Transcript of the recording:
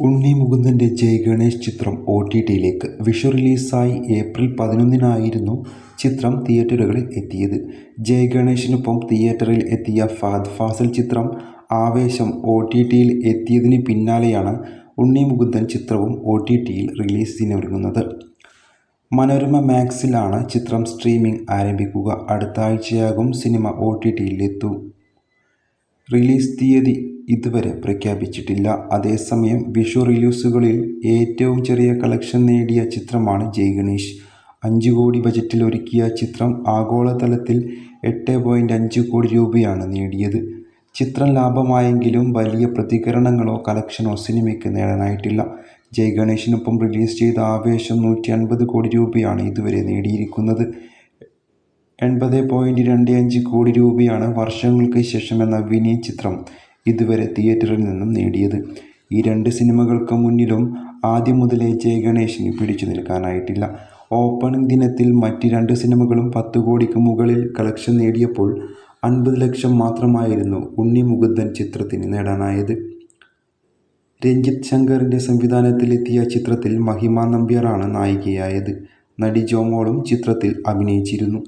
ഉണ്ണി മുകുന്ദന്റെ ജയ് ഗണേഷ് ചിത്രം O T ടിയിലേക്ക് Vishu റിലീസായി April പതിനൊന്നിനായിരുന്നു ചിത്രം തിയേറ്ററുകളിൽ എത്തിയത്. ജയ് ഗണേഷിനൊപ്പം തിയേറ്ററിൽ എത്തിയ ഫാദ് ഫാസിൽ ചിത്രം ആവേശം ഒ ടി ടിയിൽ എത്തിയതിന് പിന്നാലെയാണ് ഉണ്ണി മുകുന്ദൻ ചിത്രവും ഒ ടി ടിയിൽ റിലീസിനൊരുങ്ങുന്നത്. മനോരമ മാക്സിലാണ് ചിത്രം സ്ട്രീമിംഗ് ആരംഭിക്കുക. അടുത്ത ആഴ്ചയാകും സിനിമ ഒ ടി ടിയിലെത്തും. റിലീസ് തീയതി ഇതുവരെ പ്രഖ്യാപിച്ചിട്ടില്ല. അതേസമയം വിഷു റിലീസുകളിൽ ഏറ്റവും ചെറിയ കളക്ഷൻ നേടിയ ചിത്രമാണ് ജയ് ഗണേഷ്. അഞ്ച് കോടി ബജറ്റിൽ ഒരുക്കിയ ചിത്രം ആഗോളതലത്തിൽ എട്ട് പോയിന്റ് അഞ്ച് കോടി രൂപയാണ് നേടിയത്. ചിത്രം ലാഭമായെങ്കിലും വലിയ പ്രതികരണങ്ങളോ കളക്ഷനോ സിനിമയ്ക്ക് നേടാനായിട്ടില്ല. ജയ് ഗണേഷിനൊപ്പം റിലീസ് ചെയ്ത ആവേശം നൂറ്റി അൻപത് കോടി രൂപയാണ് ഇതുവരെ നേടിയിരിക്കുന്നത്. എൺപത് പോയിന്റ് രണ്ട് അഞ്ച് കോടി രൂപയാണ് വർഷങ്ങൾക്ക് ശേഷം എന്ന വിനീത് ചിത്രം ഇതുവരെ തിയേറ്ററിൽ നിന്നും നേടിയത്. ഈ രണ്ട് സിനിമകൾക്ക് മുന്നിലും ആദ്യം മുതലേ ജയ് ഗണേഷിന് പിടിച്ചു നിൽക്കാനായിട്ടില്ല. ഓപ്പണിംഗ് ദിനത്തിൽ മറ്റ് രണ്ട് സിനിമകളും പത്ത് കോടിക്ക് മുകളിൽ കളക്ഷൻ നേടിയപ്പോൾ അൻപത് ലക്ഷം മാത്രമായിരുന്നു ഉണ്ണി മുകുന്ദൻ ചിത്രത്തിന് നേടാനായത്. രഞ്ജിത്ത് ശങ്കറിന്റെ സംവിധാനത്തിലെത്തിയ ചിത്രത്തിൽ മഹിമ നമ്പ്യാറാണ് നായികയായത്. നടി ജോമോളും ചിത്രത്തിൽ അഭിനയിച്ചിരുന്നു.